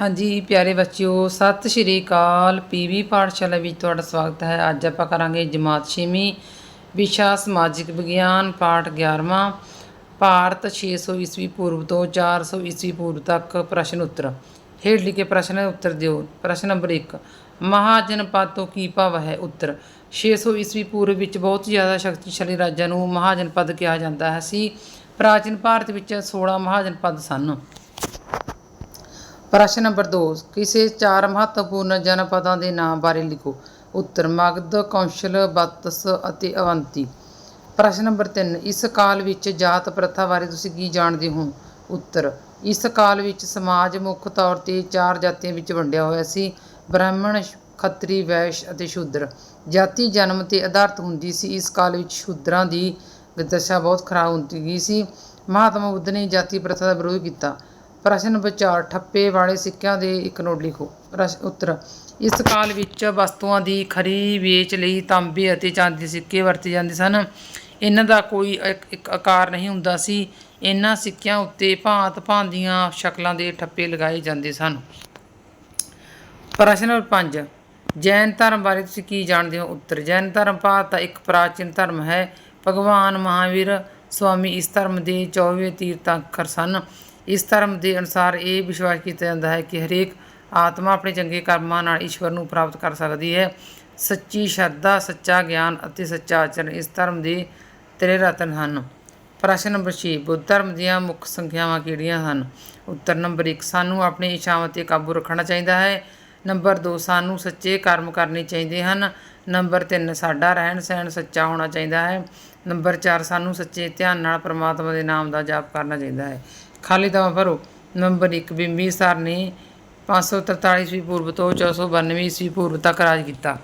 ਹਾਂਜੀ, ਪਿਆਰੇ ਬੱਚਿਓ, ਸਤਿ ਸ਼੍ਰੀ ਅਕਾਲ। ਪੀਵੀ ਪਾਠਸ਼ਾਲਾ ਵਿੱਚ ਤੁਹਾਡਾ ਸਵਾਗਤ ਹੈ। ਅੱਜ ਆਪਾਂ ਕਰਾਂਗੇ ਜਮਾਤ 6ਵੀਂ ਵਿਸ਼ਾ ਸਮਾਜਿਕ ਵਿਗਿਆਨ, ਪਾਠ 11ਵਾਂ ਭਾਰਤ 600 ਈਸਵੀ ਪੂਰਵ ਤੋਂ 400 ਈਸਵੀ ਪੂਰਵ ਤੱਕ ਪ੍ਰਸ਼ਨ ਉੱਤਰ। ਹੇਠ ਲਿਖੇ ਪ੍ਰਸ਼ਨ ਉੱਤਰ ਦਿਓ। ਪ੍ਰਸ਼ਨ ਨੰਬਰ 1 ਮਹਾਜਨਪਦ ਤੋਂ ਕੀ ਭਾਵ ਹੈ? ਉੱਤਰ 600 ਈਸਵੀ ਪੂਰਵ ਵਿੱਚ ਬਹੁਤ ਜ਼ਿਆਦਾ ਸ਼ਕਤੀਸ਼ਾਲੀ ਰਾਜਾਂ ਨੂੰ ਮਹਾਜਨਪਦ ਕਿਹਾ ਜਾਂਦਾ ਹੈ। ਸੀ, ਪ੍ਰਾਚੀਨ ਭਾਰਤ ਵਿੱਚ 16 ਮਹਾਜਨਪਦ ਸਨ। ਪ੍ਰਸ਼ਨ ਨੰਬਰ 2 ਕਿਸੇ ਚਾਰ ਮਹੱਤਵਪੂਰਨ ਜਨਪਦਾਂ ਦੇ ਨਾਮ ਬਾਰੇ ਲਿਖੋ। ਉੱਤਰ, ਮਗਧ, ਕੌਂਸ਼ਲ, ਬਤਸ ਅਤੇ ਅਵੰਤੀ। ਪ੍ਰਸ਼ਨ ਨੰਬਰ 3 ਇਸ ਕਾਲ ਵਿੱਚ ਜਾਤ ਪ੍ਰਥਾ ਬਾਰੇ ਤੁਸੀਂ ਕੀ ਜਾਣਦੇ ਹੋ? ਉੱਤਰ, ਇਸ ਕਾਲ ਵਿੱਚ ਸਮਾਜ ਮੁੱਖ ਤੌਰ ਤੇ ਚਾਰ ਜਾਤੀਆਂ ਵਿੱਚ ਵੰਡਿਆ ਹੋਇਆ ਸੀ। ਬ੍ਰਾਹਮਣ, ਖੱਤਰੀ, ਵੈਸ਼ ਅਤੇ ਸ਼ੂਦਰ। ਜਾਤੀ, ਜਨਮ ਤੇ ਆਧਾਰਿਤ ਹੁੰਦੀ ਸੀ। ਇਸ ਕਾਲ ਵਿੱਚ ਸ਼ੂਦਰਾਂ ਦੀ ਦਸ਼ਾ ਬਹੁਤ ਖਰਾਬ ਹੁੰਦੀ ਗਈ ਸੀ। ਮਹਾਤਮਾ ਬੁੱਧ ਨੇ ਜਾਤੀ ਪ੍ਰਥਾ ਦਾ ਵਿਰੋਧ ਕੀਤਾ। ਪ੍ਰਸ਼ਨ ਵਿਚਾਰ ਠੱਪੇ ਵਾਲੇ ਸਿੱਕਿਆਂ ਦੇ ਇੱਕ ਨੋਟ ਲਿਖੋ। ਪ੍ਰਸ਼- ਉੱਤਰ, ਇਸ ਕਾਲ ਵਿੱਚ ਵਸਤੂਆਂ ਦੀ ਖਰੀ ਵੇਚ ਲਈ ਤਾਂਬੇ ਅਤੇ ਚਾਂਦੀ ਦੇ ਸਿੱਕੇ ਵਰਤੇ ਜਾਂਦੇ ਸਨ। ਇਹਨਾਂ ਦਾ ਕੋਈ ਇੱਕ ਆਕਾਰ ਨਹੀਂ ਹੁੰਦਾ ਸੀ। ਇਹਨਾਂ ਸਿੱਕਿਆਂ ਉੱਤੇ ਭਾਂਤ ਭਾਂਤ ਦੀਆਂ ਸ਼ਕਲਾਂ ਦੇ ਠੱਪੇ ਲਗਾਏ ਜਾਂਦੇ ਸਨ। ਪ੍ਰਸ਼ਨ ਨੰਬਰ 5 ਜੈਨ ਧਰਮ ਬਾਰੇ ਤੁਸੀਂ ਕੀ ਜਾਣਦੇ ਹੋ? ਉੱਤਰ, ਜੈਨ ਧਰਮ ਭਾਰਤ ਦਾ ਇੱਕ ਪ੍ਰਾਚੀਨ ਧਰਮ ਹੈ। ਭਗਵਾਨ ਮਹਾਵੀਰ ਸਵਾਮੀ ਇਸ ਧਰਮ ਦੇ 24 ਤੀਰਥੰਕਰ ਸਨ। ਇਸ ਧਰਮ ਦੇ ਅਨੁਸਾਰ ਇਹ ਵਿਸ਼ਵਾਸ ਕੀਤਾ ਜਾਂਦਾ ਹੈ ਕਿ ਹਰੇਕ ਆਤਮਾ ਆਪਣੇ ਚੰਗੇ ਕਰਮਾਂ ਨਾਲ ਈਸ਼ਵਰ ਨੂੰ ਪ੍ਰਾਪਤ ਕਰ ਸਕਦੀ ਹੈ। ਸੱਚੀ ਸ਼ਰਧਾ, ਸੱਚਾ ਗਿਆਨ ਅਤੇ ਸੱਚਾ ਆਚਰਣ ਇਸ ਧਰਮ ਦੇ ਤ੍ਰੇ ਰਤਨ ਹਨ। ਪ੍ਰਸ਼ਨ ਨੰਬਰ 6 ਬੁੱਧ ਧਰਮ ਦੀਆਂ ਮੁੱਖ ਸੰਖਿਆਵਾਂ ਕਿਹੜੀਆਂ ਹਨ? ਉੱਤਰ ਨੰਬਰ 1 ਸਾਨੂੰ ਆਪਣੀ ਇੱਛਾਵਾਂ ਤੇ ਕਾਬੂ ਰੱਖਣਾ ਚਾਹੀਦਾ ਹੈ। ਨੰਬਰ 2 ਸਾਨੂੰ ਸੱਚੇ ਕਰਮ ਕਰਨੇ ਚਾਹੀਦੇ ਹਨ। ਨੰਬਰ 3 ਸਾਡਾ ਰਹਿਣ ਸਹਿਣ ਸੱਚਾ ਹੋਣਾ ਚਾਹੀਦਾ ਹੈ। ਨੰਬਰ 4 ਸਾਨੂੰ ਸੱਚੇ ਧਿਆਨ ਨਾਲ ਪ੍ਰਮਾਤਮਾ ਦੇ ਨਾਮ ਦਾ ਜਾਪ ਕਰਨਾ ਚਾਹੀਦਾ ਹੈ। ਖਾਲੀ ਥਾਂ ਭਰੋ। ਨੰਬਰ 1 ਬਿੰਬੀਸਾਰ ਨੇ 543 ਈਸਵੀ ਪੂਰਬ ਤੋਂ 492 ਈਸਵੀ ਪੂਰਬ ਤੱਕ ਰਾਜ ਕੀਤਾ।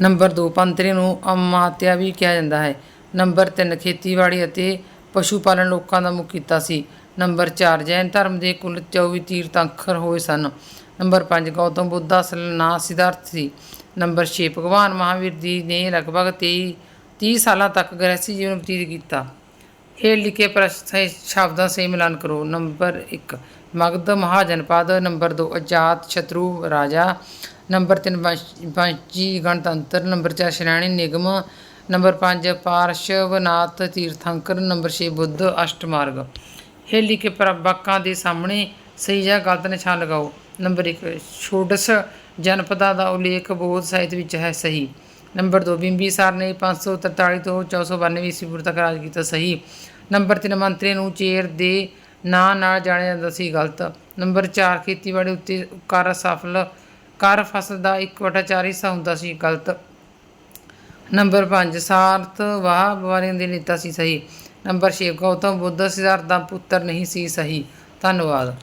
ਨੰਬਰ 2 ਪੰਤਰੀ ਨੂੰ ਅਮਾਤਿਆ ਵੀ ਕਿਹਾ ਜਾਂਦਾ ਹੈ। ਨੰਬਰ 3 ਖੇਤੀਬਾੜੀ ਅਤੇ ਪਸ਼ੂ ਪਾਲਣ ਲੋਕਾਂ ਦਾ ਮੁੱਖ ਕੀਤਾ ਸੀ। ਨੰਬਰ 4 ਜੈਨ ਧਰਮ ਦੇ ਕੁੱਲ 24 ਤੀਰਥੰਕਰ ਹੋਏ ਸਨ। ਨੰਬਰ 5 ਗੌਤਮ ਬੁੱਧ ਦਾ ਅਸਲ ਨਾਂ ਸਿਧਾਰਥ ਸੀ। ਨੰਬਰ 6 ਭਗਵਾਨ ਮਹਾਵੀਰ ਜੀ ਨੇ ਲਗਭਗ 23 30 ਸਾਲਾਂ ਤੱਕ ਗ੍ਰਹਿਸੀ ਜੀਵਨ ਬਤੀਤ ਕੀਤਾ। ਹੇਠ ਲਿਖੇ ਪ੍ਰਸ਼ਨ ਸ਼ਬਦਾਂ ਸੇ ਮਿਲਾਨ ਕਰੋ। Number 1 Magadh Mahajanapada. Number 2 Ajatshatru ਰਾਜਾ। ਨੰਬਰ 3 ਪੰਜੀ ਗਣਤੰਤਰ। ਨੰਬਰ 4 ਸ਼੍ਰੇਣੀ ਨਿਗਮ। ਨੰਬਰ 5 ਪਾਰਸ਼ਵਨਾਥ ਤੀਰਥੰਕਰ। ਨੰਬਰ 6 ਬੁੱਧ ਅਸ਼ਟਮਾਰਗ। ਹੇਠ ਲਿਖੇ ਪ੍ਰਵਾਕਾਂ ਦੇ ਸਾਹਮਣੇ ਸਹੀ ਜਾਂ ਗਲਤ ਨਿਸ਼ਾਨ ਲਗਾਓ। ਨੰਬਰ 1 ਛੋਡਸ ਜਨਪਦਾਂ ਦਾ ਉਲੇਖ ਬੋਧ ਸਾਹਿਤ ਵਿੱਚ ਹੈ ਸਹੀ। ਨੰਬਰ 2 ਬਿੰਬੀਸਾਰ ਨੇ 543 ਤੋਂ 492 ਈਸਵੀ ਪੂਰਵ ਤੱਕ ਰਾਜ ਕੀਤਾ ਸਹੀ। ਨੰਬਰ 3 ਮੰਤਰੀ ਨੂੰ ਚੇਰ ਦੇ ਨਾਂ ਨਾਲ ਜਾਣਿਆ ਜਾਂਦਾ ਸੀ ਗਲਤ। ਨੰਬਰ 4 ਖੇਤੀਬਾੜੀ ਉੱਤੇ ਕਰ ਸਫਲ, ਕਰ ਫਸਲ ਦਾ 1/4 ਹਿੱਸਾ ਹੁੰਦਾ ਸੀ, ਗਲਤ। ਨੰਬਰ 5 ਸਾਰਥ ਵਾਹ ਬਿਮਾਰੀਆਂ ਦੇ ਨੇਤਾ ਸੀ ਸਹੀ। ਨੰਬਰ 6 ਗੌਤਮ ਬੁੱਧ ਸਿਧਾਰਥ ਦਾ ਪੁੱਤਰ ਨਹੀਂ ਸੀ ਸਹੀ। ਧੰਨਵਾਦ।